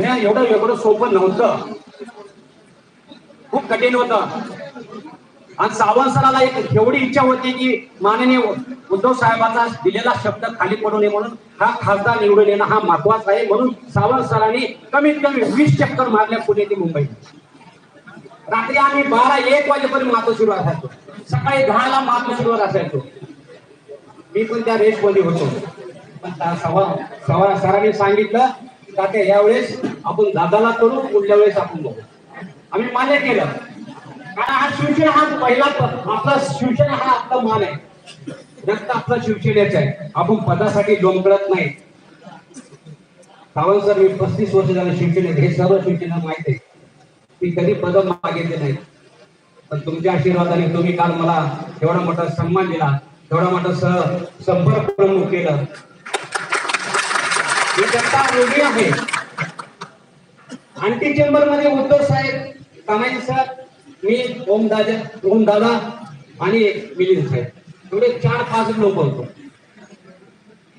घेणं एवढं एवढं सोपं नव्हतं. खूप कठीण होतं. आणि सावंत सराला एक एवढी इच्छा होती की माननीय उद्धव साहेबांचा दिलेला शब्द खाली पडू नये म्हणून हा खासदार निवडून येणं हा महत्त्वाचा आहे म्हणून सावंत सरांनी कमीत कमी वीस चक्कर मारल्या पुणे ते मुंबई. रात्री आम्ही बारा एक वाजेपर्यंत मातोश्रीवर असायचो. सकाळी दहाला मातोश्रीवर असायचो. मी पण त्या रेसमध्ये होतो. पण त्या सवा सवा सरांनी सांगितलं का ते यावेळेस आपण दादाला करू पुढल्या वेळेस आपण बघू. आम्ही मान्य केलं. कारण हा शिवसेना हा पहिला आपला शिवसेना हा आपला मान आहे. रक्त आपला शिवसेनेचा आहे. आपण पदासाठी डोंबळत नाही. सावंत सर मी पस्तीस वर्ष झालं शिवसेनेत हे सर्व शिवसेना माहीत आहे. मी कधी पद मागितले नाही. पण तुमच्या आशीर्वादाने तुम्ही काल मला एवढा मोठा सन्मान दिला. एवढा मोठा सह संपर्क प्रमुख केलं. हे जनता आहे. आणखी चेंबरमध्ये उद्धव साहेब कामाई सर मी ओम दादा ओम दादा आणि मिलिंद साहेब. एवढे चार पाच लोक होतो.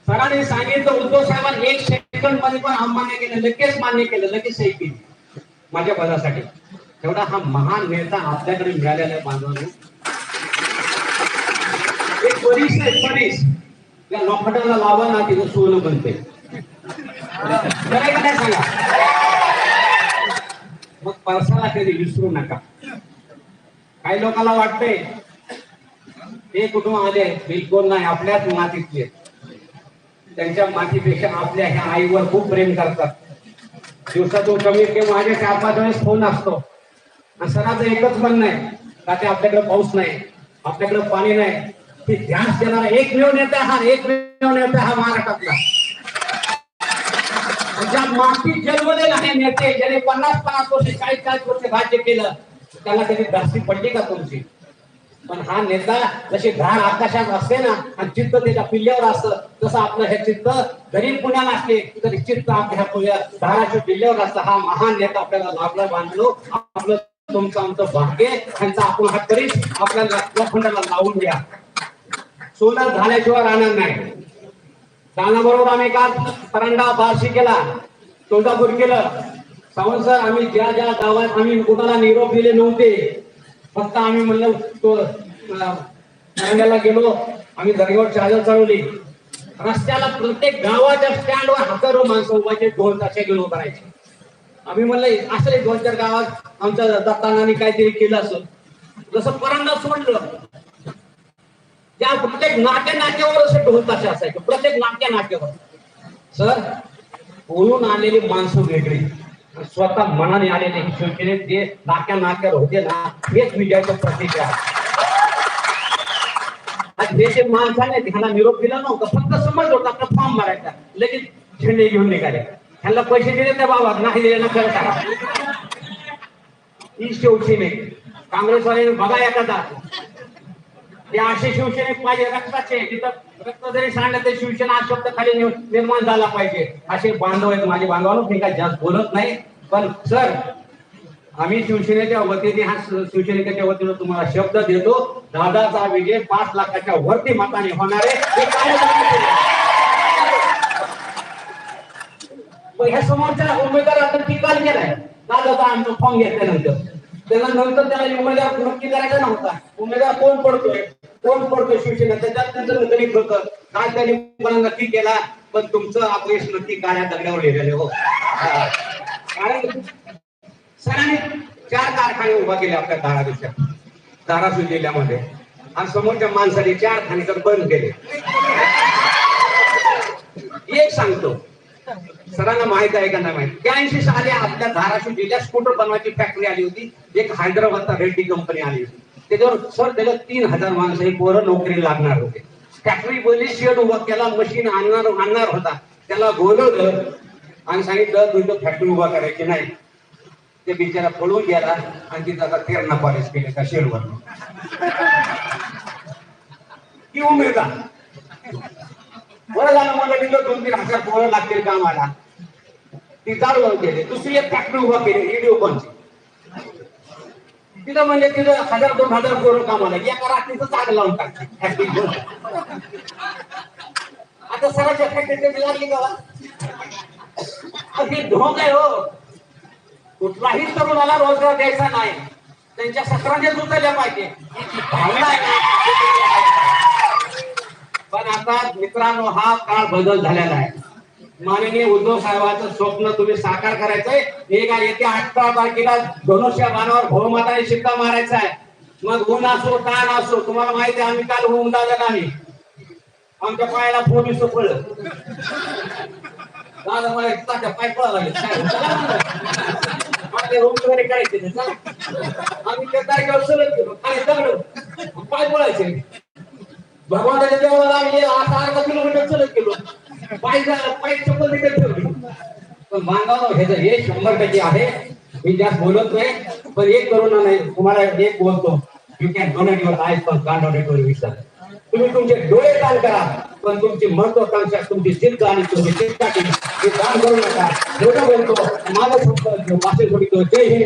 सरांनी सांगितलं उद्धव साहेबांनी एक सेकंडमध्ये पण मान्य केलं लगेच मान्य केलं लगेच सही केली. माझ्या पदासाठी एवढा हा महान नेता आपल्याकडे मिळालेला आहे बांधवांनो. एक परीस आहे परीस या लोखंडाला लावा ना तिथं सोनं बनते सांगा? मग परसाला कधी विसरू नका. काही लोकांना वाटतंय ते कुठून आले बिलकुल नाही आपल्याच मातीतले. त्यांच्या मातीपेक्षा आपल्या ह्या आईवर खूप प्रेम करतात. दिवसातून कमी कमी माझ्या चार पाच वेळेस फोन असतो. सणाचं एकच म्हणणं आहे का ते आपल्याकडे पाऊस नाही आपल्याकडे पाणी नाही. ते ध्यास देणारा एकमेव नेता हा एकमेव नेता हा महाराष्ट्रातला. ज्या मातीत जन्मलेला हे नेते ज्याने पन्नास पन्नास वर्ष चाळीस चाळीस वर्ष राज्य केलं त्याला कधी धास्ती पडली का तुमची? पण हा नेता जशी धार आकाशात असते ना आणि चित्त त्याच्या पिल्ल्यावर असतं तसं आपलं हे चित्त जरी पुण्याला असले तरी चित्त आपल्या धाराच्या पिल्ल्यावर असतं. हा महान नेता आपल्याला लाभला बांधलो. आपलं तुमचं आमचं भाग्य त्यांचा आपण हा करीत आपल्याला लोखंडाला लावून द्या सोलर झाल्याशिवाय राहणार नाही. दानाबरोबर आम्ही काल परंडा बारशी केला तुळजापूर केलं. सावंत सर आम्ही ज्या ज्या गावात आम्ही कुणाला निरोप दिले नव्हते फक्त आम्ही म्हणलं तो परंड्याला गेलो आम्ही दरगेवर चादर चढवली. रस्त्याला प्रत्येक गावाच्या स्टँडवर हजारो माणसं उभायचे दोन ताशे घेऊन करायचे आम्ही म्हणलं असं दोन चार गावात आमच्या दत्तानाने काहीतरी केलं असं. जसं परंडा सोडलं त्या प्रत्येक नाट्य नाट्यावर असे ढोल ताशे असायचे. प्रत्येक नाट्य नाट्यावर. सर बोलून आलेली माणसं वेगळी. स्वतः मनाने आलेले शिवसेने जे नाक्या नाक्यावर होते ना हेच विजयाचं प्रतीक आहे. हे जे माणसाने ह्याला निरोप दिला नव्हता फक्त समज होता तर फॉर्म भरायचा. लगेच झेंडे घेऊन निघाले. ह्याला पैसे दिले त्या बाबा नाही दिले ना खरं टाका ही शिवसेने काँग्रेसवाल्याने बघा एखादा. ते असे शिवसेने पाहिजे रक्ताचे तिथं रक्त जरी सांगलं शिवसेना हा शब्द खाली निर्माण झाला पाहिजे. असे बांधव आहेत माझे बांधवांनो मी काय जास्त बोलत नाही. पण सर आम्ही शिवसेनेच्या वतीने हा शिवसेनेच्या वतीने तुम्हाला शब्द देतो. दादाचा विजय पाच लाखाच्या वरती मताने होणार आहे. पण ह्या समोरच्या उमेदवारांना टिकाल केलाय. दादाचा आमचा फॉर्म घेतल्यानंतर. त्याला नंतर त्याला उमेदवार नक्की करायचा नव्हता. उमेदवार कोण पडतोय? कोण पडतोय शिवसेना? त्याच्यात त्यांचं गणित होतं. काय त्यांनी मला नक्की केला? पण तुमचं अपयश नक्की काय या दगडावर लिहिलेले हो. कारण सरांनी चार कारखाने उभा केले आपल्या धारावीच्या. धाराशिव जिल्ह्यामध्ये. आणि समोरच्या माणसाने चार खाणे तर बंद केले. एक सांगतो. सरांना माहीत आहे का नाही माहीत? त्र्याऐंशी साली आपल्या धाराशिव जिल्ह्यात स्कूटर बनवायची फॅक्टरी आली होती. एक हैदराबादचा रेड्डी कंपनी आली होती. त्याच्यावर सर त्याला तीन हजार माणसं हे पोरं नोकरी लागणार होते. फॅक्टरी बोलली शेड उभा केला मशीन आणणार आणणार होता. त्याला बोलवलं आणि सांगितलं तुझं फॅक्टरी उभा करायची नाही. ते बिचारा पळून गेला आणि तिथं आता तेरणा कॉलेज केले त्या शेडवर ती उमेदा बरं झालं मला तिथं दोन तीन हजार पोरं लागतील कामाला. ती चालू केली दुसरी एक फॅक्टरी उभा केली रेडिओ कोणची? तिथं म्हणजे तिथं हजार दोन हजार पोरं कामाला एका रात्रीचं जाग लावून टाकते आता सराच्या फॅक्टरी लागली का हो? अगदी ढोंग आहे हो. कुठलाही तरुणाला रोजगार द्यायचा नाही. त्यांच्या शस्त्राने उचलल्या पाहिजे. पण आता मित्रांनो हा काळ बदल झालेला आहे. माननीय उद्धव साहेबांचं स्वप्न तुम्ही साकार करायचंय. हे काय येत्या अठरा तारखेला धनुष्या बाणावर बहुमताने शिक्का मारायचा आहे. मग ऊन असो ताण असो तुम्हाला माहिती आहे आम्ही काल होऊन दादा नाही आमच्या पायाला पोलीस पडलं दादा मला तात्या पाय पळा लागले. रूम वगैरे आम्ही त्या तारखेवर सलग खाली दगड. पाय पळायचे. भगवंताच्या देवाला आम्ही असा पाय पाय चप्पल तिथे ठेवली. पण मानगाव ह्याचं हे शंभर टक्के आहे. मी जास्त बोलतोय पण एक करून नाही तुम्हाला एक बोलतो. यू कॅन डोनेट युअर आयज पण कान डोनेट युअर विसर तुम्ही तुमचे डोळे दान करा पण तुमची महत्वाकांक्षा तुमची जिद्द आणि तुमची चिंता केली. हे दान करू नका. एवढं बोलतो माझं संपर्क वाचन सोडितो जय हिंद